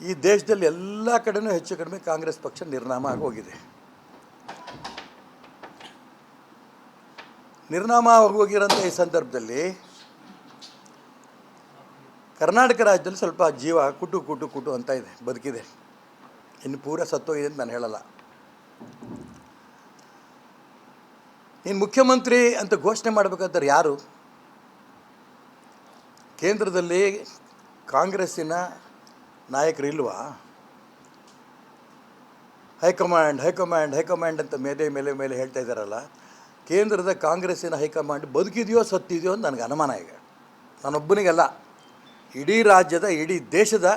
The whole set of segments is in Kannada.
ಈ ದೇಶದಲ್ಲಿ ಎಲ್ಲ ಕಡೆನೂ ಹೆಚ್ಚು ಕಡಿಮೆ ಕಾಂಗ್ರೆಸ್ ಪಕ್ಷ ನಿರ್ನಾಮ ಆಗೋಗಿದೆ ನಿರ್ನಾಮ ಆಗೋಗಿರೋಂಥ ಈ ಸಂದರ್ಭದಲ್ಲಿ ಕರ್ನಾಟಕ ರಾಜ್ಯದಲ್ಲಿ ಸ್ವಲ್ಪ ಜೀವ ಕುಟು ಕುಟು ಕುಟು ಅಂತ ಇದೆ, ಬದುಕಿದೆ. ಇನ್ನು ಪೂರ ಸತ್ತೋಗಿದೆ ಅಂತ ನಾನು ಹೇಳಲ್ಲ. ನೀನು ಮುಖ್ಯಮಂತ್ರಿ ಅಂತ ಘೋಷಣೆ ಮಾಡಬೇಕಾದ್ರೆ ಯಾರು? ಕೇಂದ್ರದಲ್ಲಿ ಕಾಂಗ್ರೆಸ್ಸಿನ ನಾಯಕರು ಇಲ್ವಾ ಹೈಕಮಾಂಡ್ ಹೈಕಮಾಂಡ್ ಹೈಕಮಾಂಡ್ ಅಂತ ಮೇಲೆ ಮೇಲೆ ಮೇಲೆ ಹೇಳ್ತಾ ಇದ್ದಾರಲ್ಲ, ಕೇಂದ್ರದ ಕಾಂಗ್ರೆಸ್ಸಿನ ಹೈಕಮಾಂಡ್ ಬದುಕಿದೆಯೋ ಸತ್ತಿದೆಯೋ ಅಂತ ನನಗೆ ಅನುಮಾನ ಈಗ ನಾನೊಬ್ಬನಿಗಲ್ಲ, ಇಡೀ ರಾಜ್ಯದ, ಇಡೀ ದೇಶದ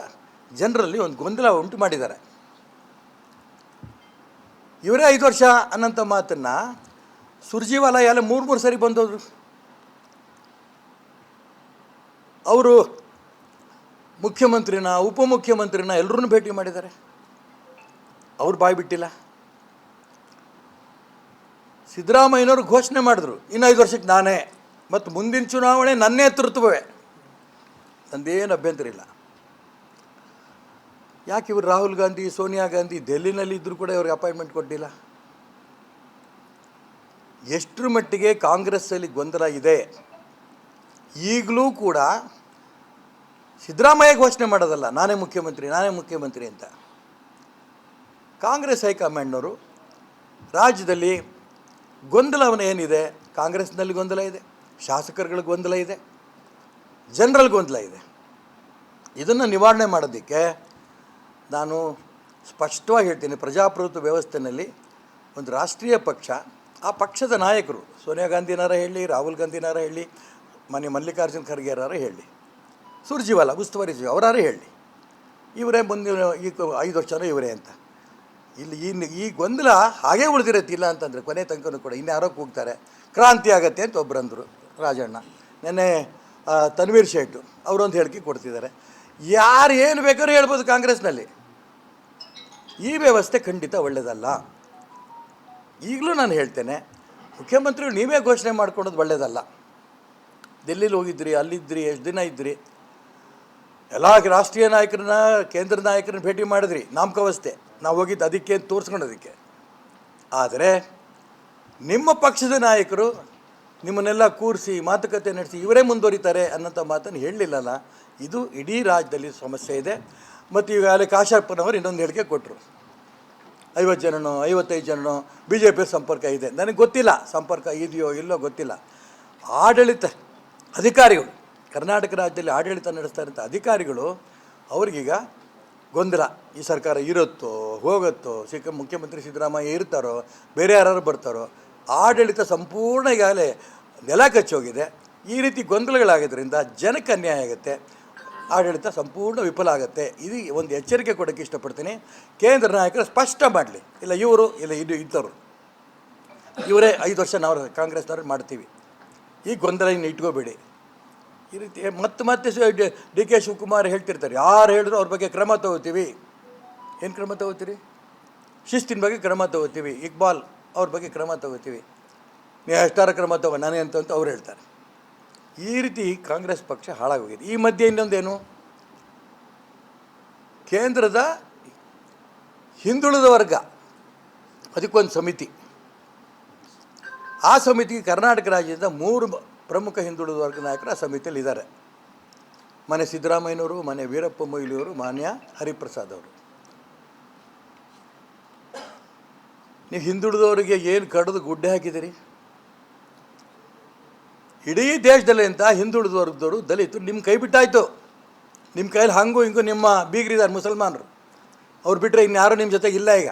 ಜನರಲ್ಲಿ ಒಂದು ಗೊಂದಲ ಉಂಟು ಮಾಡಿದ್ದಾರೆ. ಇವರೇ ಐದು ವರ್ಷ ಅನ್ನೋಂಥ ಮಾತನ್ನು ಸುರ್ಜಿವಾಲ ಎಲ್ಲ ಮೂರು ಮೂರು ಸರಿ ಬಂದೋದ್ರು ಅವರು ಮುಖ್ಯಮಂತ್ರಿನ, ಉಪಮುಖ್ಯಮಂತ್ರಿನ ಎಲ್ಲರನ್ನೂ ಭೇಟಿ ಮಾಡಿದ್ದಾರೆ. ಅವ್ರು ಬಾಯಿ ಬಿಟ್ಟಿಲ್ಲ. ಸಿದ್ದರಾಮಯ್ಯನವರು ಘೋಷಣೆ ಮಾಡಿದ್ರು, ಇನ್ನು ಐದು ವರ್ಷಕ್ಕೆ ನಾನೇ, ಮತ್ತು ಮುಂದಿನ ಚುನಾವಣೆ ನನ್ನೇ ತೃತ್ವವೇ ನಂದೇನು ಅಭ್ಯಂತರ ಇಲ್ಲ. ಯಾಕೆ ಇವರು ರಾಹುಲ್ ಗಾಂಧಿ, ಸೋನಿಯಾ ಗಾಂಧಿ ಡೆಲ್ಲಿನಲ್ಲಿ ಇದ್ದರೂ ಕೂಡ ಇವ್ರಿಗೆ ಅಪಾಯಿಂಟ್ಮೆಂಟ್ ಕೊಟ್ಟಿಲ್ಲ? ಎಷ್ಟರ ಮಟ್ಟಿಗೆ ಕಾಂಗ್ರೆಸ್ಸಲ್ಲಿ ಗೊಂದಲ ಇದೆ? ಈಗಲೂ ಕೂಡ ಸಿದ್ದರಾಮಯ್ಯ ಘೋಷಣೆ ಮಾಡೋದಲ್ಲ, ನಾನೇ ಮುಖ್ಯಮಂತ್ರಿ ನಾನೇ ಮುಖ್ಯಮಂತ್ರಿ ಅಂತ. ಕಾಂಗ್ರೆಸ್ ಹೈಕಮಾಂಡ್ನವರು ರಾಜ್ಯದಲ್ಲಿ ಗೊಂದಲವನ್ನು ಏನಿದೆ? ಕಾಂಗ್ರೆಸ್ನಲ್ಲಿ ಗೊಂದಲ ಇದೆ, ಶಾಸಕರುಗಳ ಗೊಂದಲ ಇದೆ, ಜನರಲ್ ಗೊಂದಲ ಇದೆ. ಇದನ್ನು ನಿವಾರಣೆ ಮಾಡೋದಕ್ಕೆ ನಾನು ಸ್ಪಷ್ಟವಾಗಿ ಹೇಳ್ತೀನಿ, ಪ್ರಜಾಪ್ರಭುತ್ವ ವ್ಯವಸ್ಥೆಯಲ್ಲಿ ಒಂದು ರಾಷ್ಟ್ರೀಯ ಪಕ್ಷ, ಆ ಪಕ್ಷದ ನಾಯಕರು ಸೋನಿಯಾ ಗಾಂಧಿನಾರ ಹೇಳಿ, ರಾಹುಲ್ ಗಾಂಧಿನಾರ ಹೇಳಿ ಮನೆ ಮಲ್ಲಿಕಾರ್ಜುನ್ ಖರ್ಗೆರಾರ ಹೇಳಿ. ಸುರ್ಜಿವಾಲ ಉಸ್ತುವಾರಿ ಜೀವ, ಅವರಾರೇ ಹೇಳಿ. ಇವರೇ ಮುಂದಿನ ಈ ಐದು ವರ್ಷನೂ ಇವರೇ ಅಂತ. ಇಲ್ಲಿ ಈ ಈ ಗೊಂದಲ ಹಾಗೇ ಉಳಿದಿರತ್ತಿಲ್ಲ ಅಂತಂದರೆ ಕೊನೆ ತನಕನೂ ಕೂಡ ಇನ್ಯಾರೋ ಕೂಗ್ತಾರೆ. ಕ್ರಾಂತಿ ಆಗತ್ತೆ ಅಂತ ಒಬ್ಬರಂದರು ರಾಜಣ್ಣ. ನೆನ್ನೆ ತನ್ವೀರ್ ಶೇಟು ಅವರೊಂದು ಹೇಳಿಕೆ ಕೊಡ್ತಿದ್ದಾರೆ. ಯಾರು ಏನು ಬೇಕಾದ್ರೂ ಹೇಳ್ಬೋದು ಕಾಂಗ್ರೆಸ್ನಲ್ಲಿ. ಈ ವ್ಯವಸ್ಥೆ ಖಂಡಿತ ಒಳ್ಳೆಯದಲ್ಲ ಈಗಲೂ ನಾನು ಹೇಳ್ತೇನೆ ಮುಖ್ಯಮಂತ್ರಿಗಳು ನೀವೇ ಘೋಷಣೆ ಮಾಡ್ಕೊಳೋದು ಒಳ್ಳೆಯದಲ್ಲ ದೆಲ್ಲಿ ಹೋಗಿದ್ರಿ ಅಲ್ಲಿದ್ದಿರಿ ಎಷ್ಟು ದಿನ ಇದ್ರಿ ಎಲ್ಲ ರಾಷ್ಟ್ರೀಯ ನಾಯಕರನ್ನ, ಕೇಂದ್ರ ನಾಯಕರನ್ನ ಭೇಟಿ ಮಾಡಿದ್ರಿ. ನಾಮಕಾವಸ್ಥೆ ನಾವು ಹೋಗಿದ್ದು ಅದಕ್ಕೆ ಅದಕ್ಕೆ. ಆದರೆ ನಿಮ್ಮ ಪಕ್ಷದ ನಾಯಕರು ನಿಮ್ಮನ್ನೆಲ್ಲ ಕೂರಿಸಿ, ಮಾತುಕತೆ ನಡೆಸಿ ಇವರೇ ಮುಂದುವರಿತಾರೆ ಅನ್ನೋಂಥ ಮಾತನ್ನು ಹೇಳಲಿಲ್ಲಲ್ಲ. ಇದು ಇಡೀ ರಾಜ್ಯದಲ್ಲಿ ಸಮಸ್ಯೆ ಇದೆ. ಮತ್ತು ಈಗಾಗಲೇ ಕಾಶಪ್ಪನವರು ಇನ್ನೊಂದು ಹೇಳಿಕೆ ಕೊಟ್ಟರು ಐವತ್ತು ಜನನೋ, ಐವತ್ತೈದು ಜನನೋ ಬಿ ಜೆ ಪಿ ಸಂಪರ್ಕ ಇದೆ. ನನಗೆ ಗೊತ್ತಿಲ್ಲ, ಸಂಪರ್ಕ ಇದೆಯೋ ಇಲ್ಲೋ ಗೊತ್ತಿಲ್ಲ. ಆಡಳಿತ ಅಧಿಕಾರಿಗಳು ಕರ್ನಾಟಕ ರಾಜ್ಯದಲ್ಲಿ ಆಡಳಿತ ನಡೆಸ್ತಾ ಇರೋಂಥ ಅಧಿಕಾರಿಗಳು ಅವ್ರಿಗೀಗ ಗೊಂದಲ. ಈ ಸರ್ಕಾರ ಇರುತ್ತೋ, ಹೋಗುತ್ತೋ ಸಿಕ್ಕ ಮುಖ್ಯಮಂತ್ರಿ ಸಿದ್ದರಾಮಯ್ಯ ಇರ್ತಾರೋ, ಬೇರೆ ಯಾರು ಬರ್ತಾರೋ, ಆಡಳಿತ ಸಂಪೂರ್ಣ ಈಗಾಗಲೇ ನೆಲ ಕಚ್ಚೋಗಿದೆ ಈ ರೀತಿ ಗೊಂದಲಗಳಾಗಿದ್ದರಿಂದ ಜನಕ್ಕೆ ಅನ್ಯಾಯ ಆಗುತ್ತೆ. ಆಡಳಿತ ಸಂಪೂರ್ಣ ವಿಫಲ ಆಗುತ್ತೆ. ಇದು ಒಂದು ಎಚ್ಚರಿಕೆ ಕೊಡೋಕ್ಕೆ ಇಷ್ಟಪಡ್ತೀನಿ. ಕೇಂದ್ರ ನಾಯಕರು ಸ್ಪಷ್ಟ ಮಾಡಲಿ. ಇಲ್ಲ ಇವರು, ಇಲ್ಲ ಇದು ಇದ್ದವರು ಇವರೇ ಐದು ವರ್ಷ ನಾವು ಕಾಂಗ್ರೆಸ್ನವ್ರು ಮಾಡ್ತೀವಿ. ಈ ಗೊಂದಲ ಇನ್ನು ಇಟ್ಕೋಬೇಡಿ. ಈ ರೀತಿ ಮತ್ತೆ ಮತ್ತೆ ಡಿ ಕೆ ಶಿವಕುಮಾರ್ ಹೇಳ್ತಿರ್ತಾರೆ. ಯಾರು ಹೇಳಿದ್ರು ಅವ್ರ ಬಗ್ಗೆ ಕ್ರಮ ತಗೋತೀವಿ. ಏನು ಕ್ರಮ ತಗೋತೀರಿ? ಶಿಸ್ತಿನ ಬಗ್ಗೆ ಕ್ರಮ ತಗೋತೀವಿ. ಇಕ್ಬಾಲ್ ಅವ್ರ ಬಗ್ಗೆ ಕ್ರಮ ತಗೋತೀವಿ. ನೀವು ಎಷ್ಟಾರ ಕ್ರಮ ತಗೋ, ನಾನೇ ಅಂತ ಅಂತ ಅವ್ರು ಹೇಳ್ತಾರೆ. ಈ ರೀತಿ ಕಾಂಗ್ರೆಸ್ ಪಕ್ಷ ಹಾಳಾಗೋಗಿದೆ. ಈ ಮಧ್ಯೆ ಇನ್ನೊಂದೇನು? ಕೇಂದ್ರದ ಹಿಂದುಳಿದ ವರ್ಗ. ಅದಕ್ಕೊಂದು ಸಮಿತಿ. ಆ ಸಮಿತಿಗೆ ಕರ್ನಾಟಕ ರಾಜ್ಯದ ಮೂರು ಪ್ರಮುಖ ಹಿಂದುಳಿದ ವರ್ಗ ನಾಯಕರ ಸಮಿತಿಯಲ್ಲಿ ಇದ್ದಾರೆ. ಮನೆ ಸಿದ್ದರಾಮಯ್ಯನವರು, ಮನೆ ವೀರಪ್ಪ ಮೊಯ್ಲಿಯವರು ಮಾನ್ಯ ಹರಿಪ್ರಸಾದ್ ಅವರು. ನೀವು ಹಿಂದುಳಿದವರಿಗೆ ಏನು ಕಡಿದು ಗುಡ್ಡೆ ಹಾಕಿದ್ದೀರಿ? ಇಡೀ ದೇಶದಲ್ಲಿ ಅಂತ ಹಿಂದುಳಿದ ವರ್ಗದವರು ದಲಿತರು ನಿಮ್ಮ ಕೈ ಬಿಟ್ಟಾಯಿತು. ನಿಮ್ಮ ಕೈಯಲ್ಲಿ ಹಂಗೂ ಹಿಂಗೂ ನಿಮ್ಮ ಬೀಗರಿದ್ದಾರೆ ಮುಸಲ್ಮಾನರು. ಅವ್ರು ಬಿಟ್ಟರೆ ಇನ್ಯಾರು ನಿಮ್ಮ ಜೊತೆಗೆ ಇಲ್ಲ ಈಗ.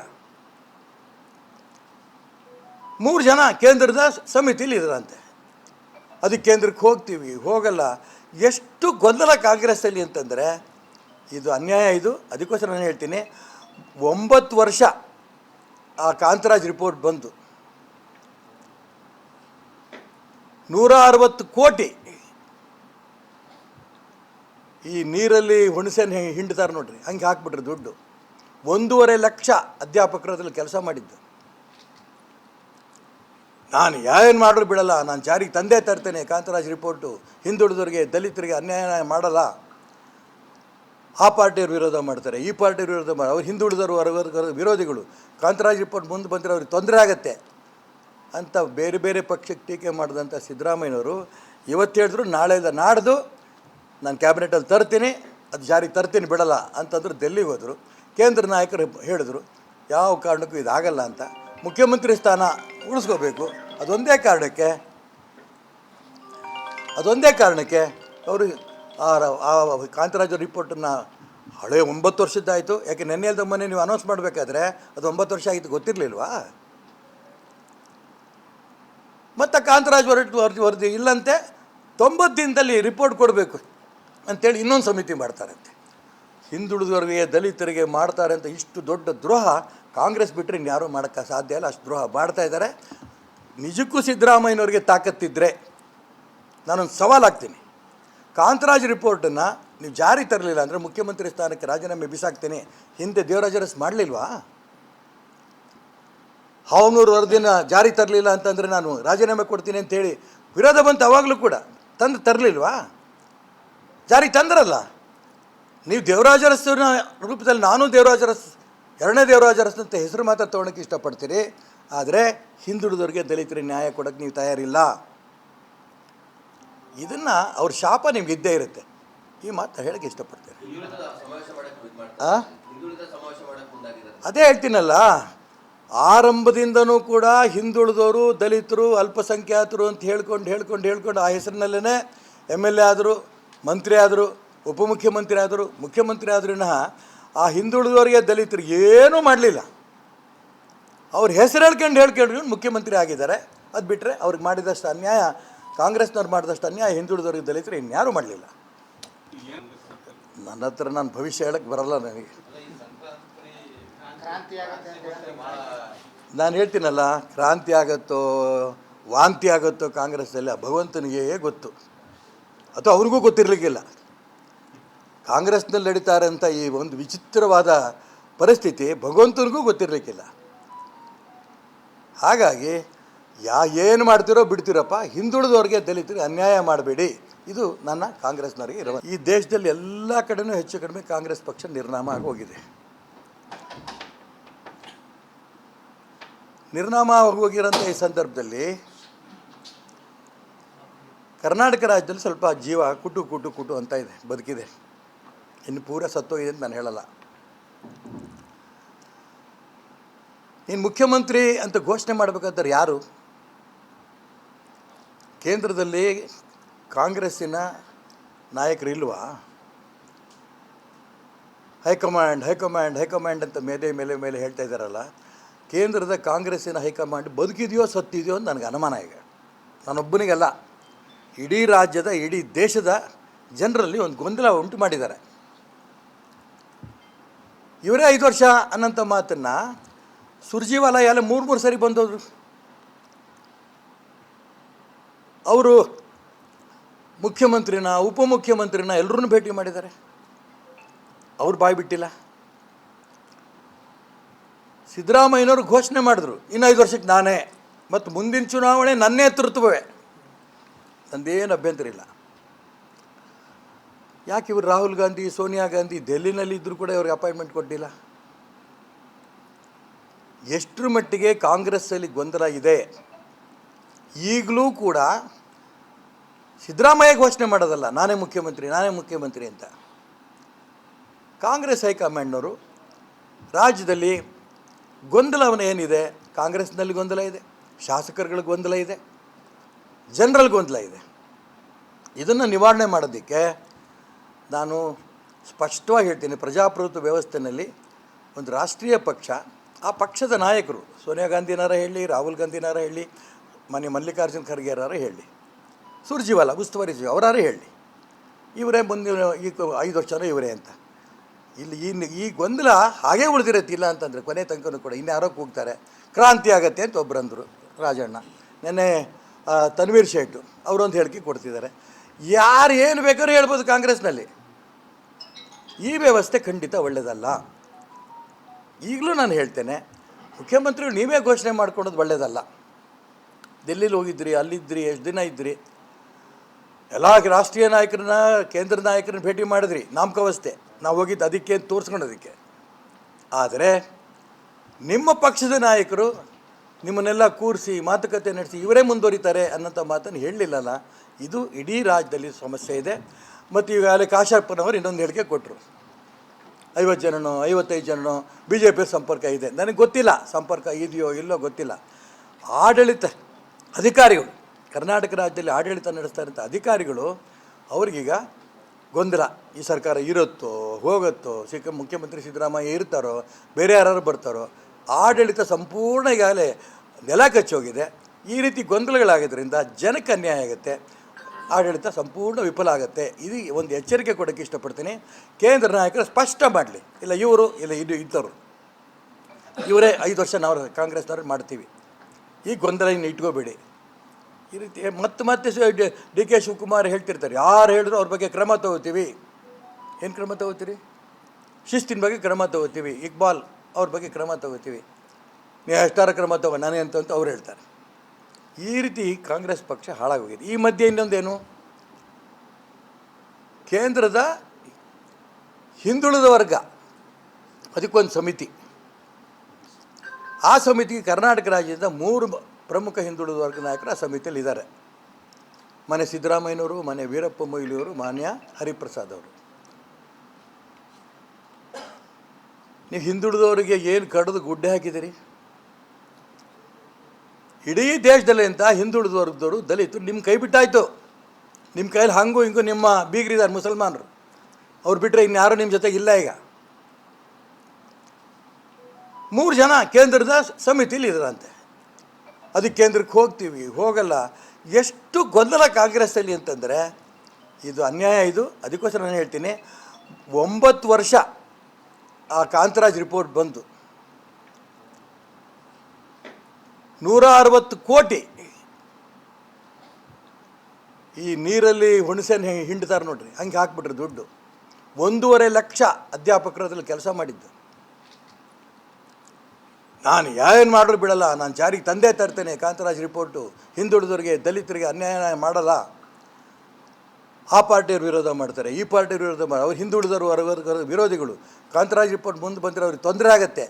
ಮೂರು ಜನ ಕೇಂದ್ರದ ಸಮಿತಿಲಿ ಇದ್ರಂತೆ. ಅದಕ್ಕೆ ಕೇಂದ್ರಕ್ಕೆ ಹೋಗ್ತೀವಿ. ಹೋಗಲ್ಲ. ಎಷ್ಟು ಗೊಂದಲ ಕಾಂಗ್ರೆಸ್ಸಲ್ಲಿ ಅಂತಂದರೆ, ಇದು ಅನ್ಯಾಯ ಇದು. ಅದಕ್ಕೋಸ್ಕರ ನಾನು ಹೇಳ್ತೀನಿ, ಒಂಬತ್ತು ವರ್ಷ ಆ ಕಾಂತರಾಜ್ ರಿಪೋರ್ಟ್ ಬಂತು ನೂರ ಅರವತ್ತು ಕೋಟಿ ಈ ನೀರಲ್ಲಿ ಹುಣಸೆನ ಹಿಂಡ್ತಾರೆ ನೋಡ್ರಿ, ಹಂಗೆ ಹಾಕ್ಬಿಟ್ರಿ ದುಡ್ಡು. ಒಂದೂವರೆ ಲಕ್ಷ ಅಧ್ಯಾಪಕರು ಅದ್ರಲ್ಲಿ ಕೆಲಸ ಮಾಡಿದ್ದು. ನಾನು ಯಾವೇನು ಮಾಡಲು ಬಿಡಲ್ಲ. ನಾನು ಜಾರಿಗೆ ತಂದೆ ತರ್ತೇನೆ. ಕಾಂತರಾಜ್ ರಿಪೋರ್ಟು ಹಿಂದುಳಿದವರಿಗೆ ದಲಿತರಿಗೆ ಅನ್ಯಾಯ ಮಾಡಲ್ಲ. ಆ ಪಾರ್ಟಿಯವ್ರು ವಿರೋಧ ಮಾಡ್ತಾರೆ. ಈ ಪಾರ್ಟಿ ವಿರೋಧ ಮಾಡಿ, ಅವ್ರು ಹಿಂದುಳಿದವರು ವಿರೋಧಿಗಳು. ಕಾಂತರಾಜ್ ರಿಪೋರ್ಟ್ ಮುಂದೆ ಬಂದರೆ ಅವ್ರಿಗೆ ತೊಂದರೆ ಆಗುತ್ತೆ. ಅಂತ ಬೇರೆ ಬೇರೆ ಪಕ್ಷಕ್ಕೆ ಟೀಕೆ ಮಾಡಿದಂಥ ಸಿದ್ದರಾಮಯ್ಯನವರು ಇವತ್ತು ಹೇಳಿದ್ರು ನಾಳೆಯಿಂದ ನಾಡ್ದು ನಾನು ಕ್ಯಾಬಿನೆಟಲ್ಲಿ ತರ್ತೀನಿ, ಅದು ಜಾರಿಗೆ ತರ್ತೀನಿ, ಬಿಡಲ್ಲ ಅಂತಂದ್ರು ಡೆಲ್ಲಿಗೆ ಹೋದರು. ಕೇಂದ್ರ ನಾಯಕರು ಹೇಳಿದರು, ಯಾವ ಕಾರಣಕ್ಕೂ ಇದಾಗಲ್ಲ ಅಂತ. ಮುಖ್ಯಮಂತ್ರಿ ಸ್ಥಾನ ಉಳಿಸ್ಕೋಬೇಕು. ಅದೊಂದೇ ಕಾರಣಕ್ಕೆ ಅದೊಂದೇ ಕಾರಣಕ್ಕೆ ಅವರು ಆ ಕಾಂತರಾಜ ರಿಪೋರ್ಟನ್ನು ಹಳೆ ಒಂಬತ್ತು ವರ್ಷದ್ದಾಯಿತು. ಯಾಕೆ ನೆನ್ನೆ ಅಲ್ದ ಮೊನ್ನೆ ನೀವು ಅನೌನ್ಸ್ ಮಾಡಬೇಕಾದ್ರೆ ಅದು ಒಂಬತ್ತು ವರ್ಷ ಆಗಿತ್ತು ಗೊತ್ತಿರಲಿಲ್ವಾ? ಮತ್ತು ಕಾಂತರಾಜ್ ಹೊರಟು ವರದಿ ವರದಿ ಇಲ್ಲಂತೆ ತೊಂಬತ್ತು ದಿನದಲ್ಲಿ ರಿಪೋರ್ಟ್ ಕೊಡಬೇಕು ಅಂತೇಳಿ ಇನ್ನೊಂದು ಸಮಿತಿ ಮಾಡ್ತಾರಂತೆ. ಹಿಂದುಳಿದವರಿಗೆ ದಲಿತರಿಗೆ ಮಾಡ್ತಾರೆ ಅಂತ ಇಷ್ಟು ದೊಡ್ಡ ದ್ರೋಹ ಕಾಂಗ್ರೆಸ್ ಬಿಟ್ಟರೆ ಇನ್ಯಾರೂ ಮಾಡೋಕ್ಕೆ ಸಾಧ್ಯ ಇಲ್ಲ, ಅಷ್ಟು ದ್ರೋಹ ಮಾಡ್ತಾ ಇದ್ದಾರೆ. ನಿಜಕ್ಕೂ ಸಿದ್ದರಾಮಯ್ಯನವ್ರಿಗೆ ತಾಕತ್ತಿದ್ದರೆ ನಾನೊಂದು ಸವಾಲಾಗ್ತೀನಿ ಕಾಂತರಾಜ್ ರಿಪೋರ್ಟನ್ನು ನೀವು ಜಾರಿ ತರಲಿಲ್ಲ ಅಂದರೆ ಮುಖ್ಯಮಂತ್ರಿ ಸ್ಥಾನಕ್ಕೆ ರಾಜೀನಾಮೆ ಬಿಸಾಕ್ತೀನಿ, ಹಿಂದೆ ದೇವರಾಜ ಅರಸ್ ಮಾಡಲಿಲ್ವಾ? ಹಾವನೂರು ವರದಿನ ಜಾರಿ ತರಲಿಲ್ಲ ಅಂತಂದರೆ ನಾನು ರಾಜೀನಾಮೆ ಕೊಡ್ತೀನಿ ಅಂತೇಳಿ ವಿರೋಧ ಬಂತು ಅವಾಗಲೂ ಕೂಡ, ತಂದು ತರಲಿಲ್ವಾ? ಜಾರಿ ತಂದ್ರಲ್ಲ. ನೀವು ದೇವರಾಜರಸ್ ರೂಪದಲ್ಲಿ ನಾನು ದೇವರಾಜ ಅರಸ್ ಎರಡನೇ ದೇವರಾಜ ಅರಸ್ ಹೆಸರು ಮಾತ್ರ ತೊಗೊಳಕ್ಕೆ ಇಷ್ಟಪಡ್ತೀರಿ. ಆದರೆ ಹಿಂದುಳಿದವ್ರಿಗೆ ದಲಿತರಿಗೆ ನ್ಯಾಯ ಕೊಡೋಕ್ಕೆ ನೀವು ತಯಾರಿಲ್ಲ. ಇದನ್ನು ಅವ್ರ ಶಾಪ ನಿಮ್ಗೆ ಇದ್ದೇ ಇರುತ್ತೆ. ಈ ಮಾತು ಹೇಳಕ್ಕೆ ಇಷ್ಟಪಡ್ತೀರಿ. ಅದೇ ಹೇಳ್ತೀನಲ್ಲ, ಆರಂಭದಿಂದನೂ ಕೂಡ ಹಿಂದುಳಿದವರು ದಲಿತರು, ಅಲ್ಪಸಂಖ್ಯಾತರು ಅಂತ ಹೇಳ್ಕೊಂಡು ಹೇಳ್ಕೊಂಡು ಹೇಳ್ಕೊಂಡು ಆ ಹೆಸರಿನಲ್ಲೇ ಎಂ ಎಲ್ ಎ ಆದರು, ಮಂತ್ರಿ ಆದರು, ಉಪಮುಖ್ಯಮಂತ್ರಿ ಆದರು, ಮುಖ್ಯಮಂತ್ರಿ ಆದ್ರೂ ಆ ಹಿಂದುಳಿದವರಿಗೆ ದಲಿತರಿಗೆ ಏನೂ ಮಾಡಲಿಲ್ಲ. ಅವ್ರ ಹೆಸರು ಹೇಳ್ಕೊಂಡು ಹೇಳ್ಕೊಂಡು ಮುಖ್ಯಮಂತ್ರಿ ಆಗಿದ್ದಾರೆ. ಅದು ಬಿಟ್ಟರೆ ಅವ್ರಿಗೆ ಮಾಡಿದಷ್ಟು ಅನ್ಯಾಯ, ಕಾಂಗ್ರೆಸ್ನವ್ರು ಮಾಡಿದಷ್ಟು ಅನ್ಯಾಯ, ಹಿಂದುಳಿದವ್ರಿಗೆ ದಲಿತರು ಇನ್ಯಾರೂ ಮಾಡಲಿಲ್ಲ. ನನ್ನ ಹತ್ರ ನಾನು ಭವಿಷ್ಯ ಹೇಳಕ್ಕೆ ಬರಲ್ಲ ನನಗೆ. ನಾನು ಹೇಳ್ತೀನಲ್ಲ, ಕ್ರಾಂತಿ ಆಗುತ್ತೋ, ವಾಂತಿ ಆಗುತ್ತೋ ಕಾಂಗ್ರೆಸ್ಸಲ್ಲಿ ಆ ಭಗವಂತನಿಗೆ ಗೊತ್ತು. ಅಥವಾ ಅವ್ರಿಗೂ ಗೊತ್ತಿರಲಿಕ್ಕಿಲ್ಲ. ಕಾಂಗ್ರೆಸ್ನಲ್ಲಿ ನಡೀತಾರೆ ಅಂತ ಈ ಒಂದು ವಿಚಿತ್ರವಾದ ಪರಿಸ್ಥಿತಿ ಭಗವಂತನಿಗೂ ಗೊತ್ತಿರಲಿಕ್ಕಿಲ್ಲ. ಹಾಗಾಗಿ ಯಾ ಏನು ಮಾಡ್ತಿರೋ ಬಿಡ್ತೀರಪ್ಪ, ಹಿಂದುಳಿದವ್ರಿಗೆ ದಲಿತರಿಗೆ ಅನ್ಯಾಯ ಮಾಡಬೇಡಿ. ಇದು ನನ್ನ ಕಾಂಗ್ರೆಸ್ನವರಿಗೆ ಇರುವ ಈ ದೇಶದಲ್ಲಿ ಎಲ್ಲ ಕಡೆಯೂ ಹೆಚ್ಚು ಕಡಿಮೆ ಕಾಂಗ್ರೆಸ್ ಪಕ್ಷ ನಿರ್ನಾಮ ಆಗಿ ಹೋಗಿದೆ ನಿರ್ನಾಮ ಹೋಗಿರೋಂಥ ಈ ಸಂದರ್ಭದಲ್ಲಿ ಕರ್ನಾಟಕ ರಾಜ್ಯದಲ್ಲಿ ಸ್ವಲ್ಪ ಜೀವ ಕುಟು ಕುಟು ಕುಟು ಅಂತ ಇದೆ, ಬದುಕಿದೆ. ಇನ್ನು ಪೂರ ಸತ್ತೋಗಿದೆ ಅಂತ ನಾನು ಹೇಳಲ್ಲ. ನೀನು ಮುಖ್ಯಮಂತ್ರಿ ಅಂತ ಘೋಷಣೆ ಮಾಡಬೇಕಾದ್ರೆ ಯಾರು? ಕೇಂದ್ರದಲ್ಲಿ ಕಾಂಗ್ರೆಸ್ಸಿನ ನಾಯಕರು ಇಲ್ವಾ? ಹೈಕಮಾಂಡ್ ಹೈಕಮಾಂಡ್ ಹೈಕಮಾಂಡ್ ಅಂತ ಮೇಲೆ ಮೇಲೆ ಮೇಲೆ ಹೇಳ್ತಾ ಇದ್ದಾರಲ್ಲ, ಕೇಂದ್ರದ ಕಾಂಗ್ರೆಸ್ಸಿನ ಹೈಕಮಾಂಡ್ ಬದುಕಿದೆಯೋ ಸತ್ತಿದೆಯೋ ಅಂತ ನನಗೆ ಅನುಮಾನ ಈಗ ನಾನೊಬ್ಬನಿಗಲ್ಲ, ಇಡೀ ರಾಜ್ಯದ, ಇಡೀ ದೇಶದ ಜನರಲ್ಲಿ ಒಂದು ಗೊಂದಲ ಉಂಟು ಮಾಡಿದ್ದಾರೆ. ಇವರೇ ಐದು ವರ್ಷ ಅನ್ನೋಂಥ ಮಾತನ್ನು ಸುರ್ಜಿವಾಲ ಎಲ್ಲ ಮೂರು ಮೂರು ಸರಿ ಬಂದೋದ್ರು. ಅವರು ಮುಖ್ಯಮಂತ್ರಿನ, ಉಪಮುಖ್ಯಮಂತ್ರಿನ ಎಲ್ಲರನ್ನೂ ಭೇಟಿ ಮಾಡಿದ್ದಾರೆ. ಅವ್ರು ಬಾಯಿ ಬಿಟ್ಟಿಲ್ಲ. ಸಿದ್ದರಾಮಯ್ಯನವರು ಘೋಷಣೆ ಮಾಡಿದ್ರು, ಇನ್ನು ಐದು ವರ್ಷಕ್ಕೆ ನಾನೇ, ಮತ್ತು ಮುಂದಿನ ಚುನಾವಣೆ ನನ್ನೇ ತೃತ್ವವೇ ನಂದೇನು ಅಭ್ಯಂತರ ಇಲ್ಲ. ಯಾಕೆ ಇವರು ರಾಹುಲ್ ಗಾಂಧಿ, ಸೋನಿಯಾ ಗಾಂಧಿ ಡೆಲ್ಲಿನಲ್ಲಿ ಇದ್ದರೂ ಕೂಡ ಇವ್ರಿಗೆ ಅಪಾಯಿಂಟ್ಮೆಂಟ್ ಕೊಟ್ಟಿಲ್ಲ? ಎಷ್ಟರ ಮಟ್ಟಿಗೆ ಕಾಂಗ್ರೆಸ್ಸಲ್ಲಿ ಗೊಂದಲ ಇದೆ? ಈಗಲೂ ಕೂಡ ಸಿದ್ದರಾಮಯ್ಯ ಘೋಷಣೆ ಮಾಡೋದಲ್ಲ, ನಾನೇ ಮುಖ್ಯಮಂತ್ರಿ ನಾನೇ ಮುಖ್ಯಮಂತ್ರಿ ಅಂತ. ಕಾಂಗ್ರೆಸ್ ಹೈಕಮಾಂಡ್ನವರು ರಾಜ್ಯದಲ್ಲಿ ಗೊಂದಲವನ್ನು ಏನಿದೆ? ಕಾಂಗ್ರೆಸ್ನಲ್ಲಿ ಗೊಂದಲ ಇದೆ, ಶಾಸಕರುಗಳ ಗೊಂದಲ ಇದೆ, ಜನರಲ್ ಗೊಂದಲ ಇದೆ. ಇದನ್ನು ನಿವಾರಣೆ ಮಾಡೋದಕ್ಕೆ ನಾನು ಸ್ಪಷ್ಟವಾಗಿ ಹೇಳ್ತೀನಿ, ಪ್ರಜಾಪ್ರಭುತ್ವ ವ್ಯವಸ್ಥೆಯಲ್ಲಿ ಒಂದು ರಾಷ್ಟ್ರೀಯ ಪಕ್ಷ, ಆ ಪಕ್ಷದ ನಾಯಕರು, ಸೋನಿಯಾ ಗಾಂಧಿನಾರ ಹೇಳಿ, ರಾಹುಲ್ ಗಾಂಧಿನಾರ ಹೇಳಿ ಮನೆ ಮಲ್ಲಿಕಾರ್ಜುನ್ ಖರ್ಗೆರಾರ ಹೇಳಿ, ಸುರ್ಜಿವಾಲ, ಉಸ್ತುವಾರಿ ಜೀವ ಅವರಾರೇ ಹೇಳಿ, ಇವರೇ ಮುಂದಿನ ಈ ಐದು ವರ್ಷ ಇವರೇ ಅಂತ. ಇಲ್ಲಿ ಈ ಈ ಗೊಂದಲ ಹಾಗೇ ಉಳಿದಿರತ್ತಿಲ್ಲ ಅಂತಂದರೆ ಕೊನೆ ತನಕನೂ ಕೂಡ ಇನ್ಯಾರೋ ಕೂಗ್ತಾರೆ, ಕ್ರಾಂತಿ ಆಗತ್ತೆ ಅಂತ ಒಬ್ಬರಂದರು ರಾಜಣ್ಣ. ನೆನ್ನೆ ತನ್ವೀರ್ ಶೇಟು ಅವರೊಂದು ಹೇಳಿಕೆ ಕೊಡ್ತಿದ್ದಾರೆ. ಯಾರು ಏನು ಬೇಕಾದ್ರೂ ಹೇಳ್ಬೋದು ಕಾಂಗ್ರೆಸ್ನಲ್ಲಿ. ಈ ವ್ಯವಸ್ಥೆ ಖಂಡಿತ ಒಳ್ಳೆಯದಲ್ಲ ಈಗಲೂ ನಾನು ಹೇಳ್ತೇನೆ, ಮುಖ್ಯಮಂತ್ರಿಗಳು ನೀವೇ ಘೋಷಣೆ ಮಾಡ್ಕೊಳೋದು ಒಳ್ಳೆಯದಲ್ಲ ದಿಲ್ಲಿಲಿ ಹೋಗಿದ್ರಿ ಅಲ್ಲಿದ್ದಿರಿ, ಎಷ್ಟು ದಿನ ಇದ್ದಿರಿ? ಎಲ್ಲ ರಾಷ್ಟ್ರೀಯ ನಾಯಕರನ್ನ, ಕೇಂದ್ರ ನಾಯಕರನ್ನ ಭೇಟಿ ಮಾಡಿದ್ರಿ ನಾಮಕವಸ್ಥೆ ನಾವು ಹೋಗಿದ್ದು ಅದಕ್ಕೆ ತೋರಿಸ್ಕೊಂಡೋದಕ್ಕೆ. ಆದರೆ, ನಿಮ್ಮ ಪಕ್ಷದ ನಾಯಕರು ನಿಮ್ಮನ್ನೆಲ್ಲ ಕೂರಿಸಿ, ಮಾತುಕತೆ ನಡೆಸಿ, ಇವರೇ ಮುಂದುವರಿತಾರೆ ಅನ್ನೋಂಥ ಮಾತನ್ನು ಹೇಳಲಿಲ್ಲಲ್ಲ. ಇದು ಇಡೀ ರಾಜ್ಯದಲ್ಲಿ ಸಮಸ್ಯೆ ಇದೆ. ಮತ್ತು ಈಗಾಗಲೇ ಕಾಶಪ್ಪನವರು ಇನ್ನೊಂದು ಹೇಳಿಕೆ ಕೊಟ್ಟರು ಐವತ್ತು ಜನನೋ, ಐವತ್ತೈದು ಜನನೋ ಬಿ ಜೆ ಪಿ ಸಂಪರ್ಕ ಇದೆ. ನನಗೆ ಗೊತ್ತಿಲ್ಲ ಸಂಪರ್ಕ ಇದೆಯೋ ಇಲ್ಲೋ ಗೊತ್ತಿಲ್ಲ. ಆಡಳಿತ ಅಧಿಕಾರಿಗಳು, ಕರ್ನಾಟಕ ರಾಜ್ಯದಲ್ಲಿ ಆಡಳಿತ ನಡೆಸ್ತಾ ಇರೋಂಥ ಅಧಿಕಾರಿಗಳು ಅವ್ರಿಗೀಗ ಗೊಂದಲ. ಈ ಸರ್ಕಾರ ಇರುತ್ತೋ, ಹೋಗುತ್ತೋ ಸಿಕ್ಕ ಮುಖ್ಯಮಂತ್ರಿ ಸಿದ್ದರಾಮಯ್ಯ ಇರ್ತಾರೋ, ಬೇರೆ ಯಾರು ಬರ್ತಾರೋ, ಆಡಳಿತ ಸಂಪೂರ್ಣ ಈಗಾಗಲೇ ನೆಲ ಕಚ್ಚೋಗಿದೆ. ಈ ರೀತಿ ಗೊಂದಲಗಳಾಗಿದ್ದರಿಂದ ಜನಕ್ಕೆ ಅನ್ಯಾಯ ಆಗುತ್ತೆ. ಆಡಳಿತ ಸಂಪೂರ್ಣ ವಿಫಲ ಆಗುತ್ತೆ. ಇದು ಒಂದು ಎಚ್ಚರಿಕೆ ಕೊಡೋಕ್ಕೆ ಇಷ್ಟಪಡ್ತೀನಿ. ಕೇಂದ್ರ ನಾಯಕರು ಸ್ಪಷ್ಟ ಮಾಡಲಿ. ಇಲ್ಲ ಇವರು, ಇಲ್ಲ ಇದು ಇದ್ದವರು ಇವರೇ ಐದು ವರ್ಷ ನಾವು ಕಾಂಗ್ರೆಸ್ನವ್ರು ಮಾಡ್ತೀವಿ. ಈ ಗೊಂದಲ ಇನ್ನು ಇಟ್ಕೋಬೇಡಿ. ಈ ರೀತಿ ಮತ್ತೆ ಮತ್ತೆ ಡಿ ಕೆ ಶಿವಕುಮಾರ್ ಹೇಳ್ತಿರ್ತಾರೆ. ಯಾರು ಹೇಳಿದ್ರು ಅವ್ರ ಬಗ್ಗೆ ಕ್ರಮ ತಗೋತೀವಿ. ಏನು ಕ್ರಮ ತಗೋತೀರಿ? ಶಿಸ್ತಿನ ಬಗ್ಗೆ ಕ್ರಮ ತಗೋತೀವಿ. ಇಕ್ಬಾಲ್ ಅವ್ರ ಬಗ್ಗೆ ಕ್ರಮ ತಗೋತೀವಿ. ನೀವು ಎಷ್ಟಾರ ಕ್ರಮ ತಗೋ, ನಾನೇ ಅಂತ ಅಂತ ಅವ್ರು ಹೇಳ್ತಾರೆ. ಈ ರೀತಿ ಕಾಂಗ್ರೆಸ್ ಪಕ್ಷ ಹಾಳಾಗೋಗಿದೆ. ಈ ಮಧ್ಯೆ ಇನ್ನೊಂದೇನು? ಕೇಂದ್ರದ ಹಿಂದುಳಿದ ವರ್ಗ, ಅದಕ್ಕೊಂದು ಸಮಿತಿ. ಆ ಸಮಿತಿಗೆ ಕರ್ನಾಟಕ ರಾಜ್ಯದ ಮೂರು ಪ್ರಮುಖ ಹಿಂದುಳಿದ ವರ್ಗ ನಾಯಕರು ಆ ಸಮಿತಿಯಲ್ಲಿ ಇದ್ದಾರೆ. ಮನೆ ಸಿದ್ದರಾಮಯ್ಯನವರು, ಮನೆ ವೀರಪ್ಪ ಮೊಯ್ಲಿಯವರು, ಮಾನ್ಯ ಹರಿಪ್ರಸಾದ್ ಅವರು. ನೀವು ಹಿಂದುಳಿದವರಿಗೆ ಏನು ಕಡಿದು ಗುಡ್ಡೆ ಹಾಕಿದ್ದೀರಿ? ಇಡೀ ದೇಶದಲ್ಲಿ ಅಂತ ಹಿಂದುಳಿದ ವರ್ಗದವರು ದಲಿತರು ನಿಮ್ಮ ಕೈ ಬಿಟ್ಟಾಯಿತು. ನಿಮ್ಮ ಕೈಯಲ್ಲಿ ಹಂಗೂ ಹಿಂಗೂ ನಿಮ್ಮ ಬೀಗರಿದ್ದಾರೆ ಮುಸಲ್ಮಾನರು. ಅವ್ರು ಬಿಟ್ಟರೆ ಇನ್ಯಾರು ನಿಮ್ಮ ಜೊತೆಗೆ ಇಲ್ಲ ಈಗ. ಮೂರು ಜನ ಕೇಂದ್ರದ ಸಮಿತಿಲಿ ಇದ್ರಂತೆ ಅದಕ್ಕೆ ಕೇಂದ್ರಕ್ಕೆ ಹೋಗ್ತೀವಿ, ಹೋಗಲ್ಲ. ಎಷ್ಟು ಗೊಂದಲ ಕಾಂಗ್ರೆಸ್ಸಲ್ಲಿ ಅಂತಂದರೆ, ಇದು ಅನ್ಯಾಯ ಇದು, ಅದಕ್ಕೋಸ್ಕರ ನಾನು ಹೇಳ್ತೀನಿ. ಒಂಬತ್ತು ವರ್ಷ ಆ ಕಾಂತರಾಜ್ ರಿಪೋರ್ಟ್ ಬಂದು ನೂರ ಅರವತ್ತು ಕೋಟಿ ಈ ನೀರಲ್ಲಿ ಹುಣಸೆನ ಹಿಂಡ್ತಾರೆ ನೋಡ್ರಿ, ಹಂಗೆ ಹಾಕ್ಬಿಟ್ರಿ ದುಡ್ಡು. ಒಂದೂವರೆ ಲಕ್ಷ ಅಧ್ಯಾಪಕರದಲ್ಲಿ ಕೆಲಸ ಮಾಡಿದ್ದು. ನಾನು ಏನು ಮಾಡಲು ಬಿಡಲ್ಲ, ನಾನು ಜಾರಿಗೆ ತಂದೆ ತರ್ತೇನೆ, ಕಾಂತರಾಜ್ ರಿಪೋರ್ಟು, ಹಿಂದುಳಿದವ್ರಿಗೆ, ದಲಿತರಿಗೆ ಅನ್ಯಾಯ ಮಾಡಲ್ಲ. ಆ ಪಾರ್ಟಿಯವ್ರು ವಿರೋಧ ಮಾಡ್ತಾರೆ, ಈ ಪಾರ್ಟಿಯವ್ರು ವಿರೋಧ ಮಾಡಿ, ಅವ್ರು ಹಿಂದುಳಿದವರು ವಿರೋಧಿಗಳು. ಕಾಂತರಾಜ್ ರಿಪೋರ್ಟ್ ಮುಂದೆ ಬಂದರೆ ಅವ್ರಿಗೆ ತೊಂದರೆ ಆಗುತ್ತೆ.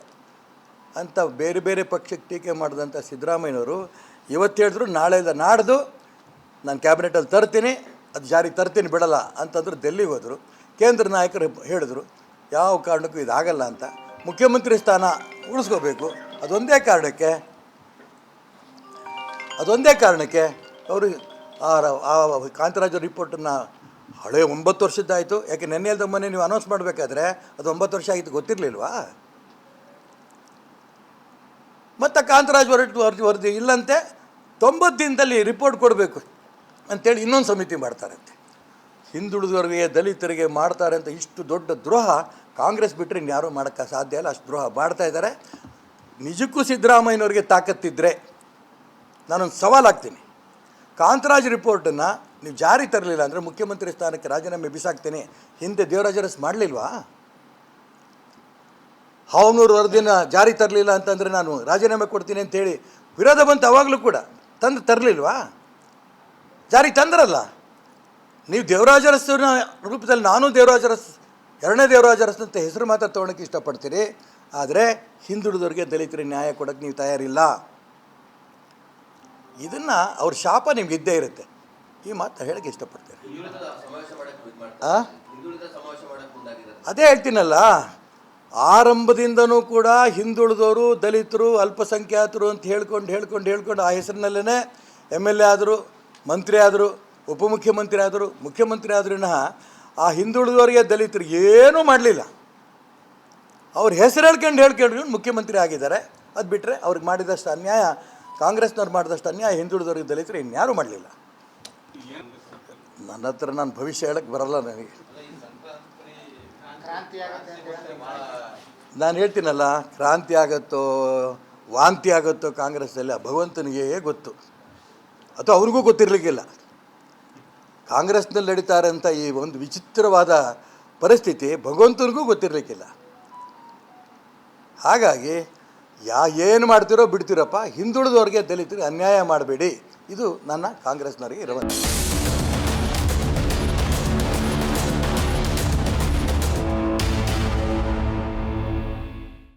ಅಂತ ಬೇರೆ ಬೇರೆ ಪಕ್ಷಕ್ಕೆ ಟೀಕೆ ಮಾಡಿದಂಥ ಸಿದ್ದರಾಮಯ್ಯನವರು ಇವತ್ತು ಹೇಳಿದ್ರು ನಾಳೆಯಿಂದ ನಾಡ್ದು ನಾನು ಕ್ಯಾಬಿನೆಟಲ್ಲಿ ತರ್ತೀನಿ, ಅದು ಜಾರಿಗೆ ತರ್ತೀನಿ, ಬಿಡಲ್ಲ ಅಂತಂದ್ರು ಡೆಲ್ಲಿಗೆ ಹೋದರು. ಕೇಂದ್ರ ನಾಯಕರು ಹೇಳಿದ್ರು, ಯಾವ ಕಾರಣಕ್ಕೂ ಇದಾಗಲ್ಲ ಅಂತ. ಮುಖ್ಯಮಂತ್ರಿ ಸ್ಥಾನ ಉಳಿಸ್ಕೋಬೇಕು. ಅದೊಂದೇ ಕಾರಣಕ್ಕೆ ಅದೊಂದೇ ಕಾರಣಕ್ಕೆ ಅವರು ಆ ಕಾಂತರಾಜ ರಿಪೋರ್ಟನ್ನು ಹಳೆ ಒಂಬತ್ತು ವರ್ಷದ್ದಾಯಿತು ಯಾಕೆ ನೆನ್ನೆ ಅಲ್ದ ಮೊನ್ನೆ ನೀವು ಅನೌನ್ಸ್ ಮಾಡಬೇಕಾದ್ರೆ ಅದು ಒಂಬತ್ತು ವರ್ಷ ಆಗಿತ್ತು, ಗೊತ್ತಿರಲಿಲ್ವಾ? ಮತ್ತು ಕಾಂತರಾಜ್ ಹೊರಟು ವರದಿ ವರದಿ ಇಲ್ಲಂತೆ, ತೊಂಬತ್ತು ದಿನದಲ್ಲಿ ರಿಪೋರ್ಟ್ ಕೊಡಬೇಕು ಅಂತೇಳಿ ಇನ್ನೊಂದು ಸಮಿತಿ ಮಾಡ್ತಾರಂತೆ. ಹಿಂದುಳಿದವರಿಗೆ ದಲಿತರಿಗೆ ಮಾಡ್ತಾರೆ ಅಂತ ಇಷ್ಟು ದೊಡ್ಡ ದ್ರೋಹ ಕಾಂಗ್ರೆಸ್ ಬಿಟ್ಟರೆ ಇನ್ಯಾರೂ ಮಾಡೋಕ್ಕೆ ಸಾಧ್ಯ ಇಲ್ಲ, ಅಷ್ಟು ದ್ರೋಹ ಮಾಡ್ತಾ ಇದ್ದಾರೆ ನಿಜಕ್ಕೂ ಸಿದ್ದರಾಮಯ್ಯನವರಿಗೆ ತಾಕತ್ತಿದ್ದರೆ ನಾನೊಂದು ಸವಾಲಾಗ್ತೀನಿ ಕಾಂತರಾಜ್ ರಿಪೋರ್ಟನ್ನು ನೀವು ಜಾರಿ ತರಲಿಲ್ಲ ಅಂದರೆ ಮುಖ್ಯಮಂತ್ರಿ ಸ್ಥಾನಕ್ಕೆ ರಾಜೀನಾಮೆ ಬಿಸಾಕ್ತೀನಿ, ಹಿಂದೆ ದೇವರಾಜರಸ್ ಮಾಡಲಿಲ್ವಾ? ಹಾವನೂರು ವರದಿನ ಜಾರಿ ತರಲಿಲ್ಲ ಅಂತಂದರೆ ನಾನು ರಾಜೀನಾಮೆ ಕೊಡ್ತೀನಿ ಅಂತೇಳಿ ವಿರೋಧ ಬಂತು ಅವಾಗಲೂ ಕೂಡ. ತಂದು ತರಲಿಲ್ವಾ? ಜಾರಿ ತಂದ್ರಲ್ಲ. ನೀವು ದೇವರಾಜರಸ್ನ ರೂಪದಲ್ಲಿ ನಾನು ದೇವರಾಜರಸ್ ಎರಡನೇ ದೇವರಾಜರಸ್ ಅಂತ ಹೆಸರು ಮಾತ್ರ ತೊಗೊಳಕ್ಕೆ ಇಷ್ಟಪಡ್ತೀರಿ ಆದರೆ ಹಿಂದುಳಿದವ್ರಿಗೆ ದಲಿತರಿಗೆ ನ್ಯಾಯ ಕೊಡೋಕ್ಕೆ ನೀವು ತಯಾರಿಲ್ಲ. ಇದನ್ನು ಅವ್ರ ಶಾಪ ನಿಮ್ಗೆ ಇದ್ದೇ ಇರುತ್ತೆ. ಈ ಮಾತು ಹೇಳಕ್ಕೆ ಇಷ್ಟಪಡ್ತೀನಿ. ಮುಂದಾಗಿದ್ದಾರೆ. ಅದೇ ಹೇಳ್ತೀನಲ್ಲ. ಆರಂಭದಿಂದನೂ ಕೂಡ ಹಿಂದುಳಿದವರು ದಲಿತರು, ಅಲ್ಪಸಂಖ್ಯಾತರು ಅಂತ ಹೇಳ್ಕೊಂಡು ಹೇಳ್ಕೊಂಡು ಹೇಳ್ಕೊಂಡು ಆ ಹೆಸರಿನಲ್ಲೇ ಎಂ ಎಲ್ ಎ ಆದರು, ಮಂತ್ರಿ ಆದರು, ಉಪಮುಖ್ಯಮಂತ್ರಿ ಆದರು, ಮುಖ್ಯಮಂತ್ರಿ ಆದ್ರೂ ಆ ಹಿಂದುಳಿದವರಿಗೆ ದಲಿತರಿಗೆ ಏನೂ ಮಾಡಲಿಲ್ಲ. ಅವ್ರ ಹೆಸರು ಹೇಳ್ಕೊಂಡು ಹೇಳ್ಕೊಂಡು ಮುಖ್ಯಮಂತ್ರಿ ಆಗಿದ್ದಾರೆ. ಅದು ಬಿಟ್ಟರೆ ಅವ್ರಿಗೆ ಮಾಡಿದಷ್ಟು ಅನ್ಯಾಯ, ಕಾಂಗ್ರೆಸ್ನವ್ರು ಮಾಡಿದಷ್ಟು ಅನ್ಯಾಯ, ಹಿಂದುಳಿದವರಿಗೆ ದಲಿತರು ಇನ್ಯಾರೂ ಮಾಡಲಿಲ್ಲ. ನನ್ನ ಹತ್ರ ನಾನು ಭವಿಷ್ಯ ಹೇಳಕ್ಕೆ ಬರಲ್ಲ ನನಗೆ. ನಾನು ಹೇಳ್ತೀನಲ್ಲ, ಕ್ರಾಂತಿ ಆಗುತ್ತೋ, ವಾಂತಿ ಆಗುತ್ತೋ ಕಾಂಗ್ರೆಸ್ಸಲ್ಲಿ ಭಗವಂತನಿಗೆ ಗೊತ್ತು. ಅಥವಾ ಅವ್ರಿಗೂ ಗೊತ್ತಿರಲಿಕ್ಕಿಲ್ಲ. ಕಾಂಗ್ರೆಸ್ನಲ್ಲಿ ನಡೀತಾರೆ ಅಂತ ಈ ಒಂದು ವಿಚಿತ್ರವಾದ ಪರಿಸ್ಥಿತಿ ಭಗವಂತನಿಗೂ ಗೊತ್ತಿರಲಿಕ್ಕಿಲ್ಲ. ಹಾಗಾಗಿ, ಯಾ ಏನು ಮಾಡ್ತಿರೋ ಬಿಡ್ತೀರಪ್ಪ, ಹಿಂದುಳಿದವ್ರಿಗೆ ದಲಿತರಿಗೆ ಅನ್ಯಾಯ ಮಾಡಬೇಡಿ. ಇದು ನನ್ನ ಕಾಂಗ್ರೆಸ್ನವರಿಗೆ ಇರುವಂಥ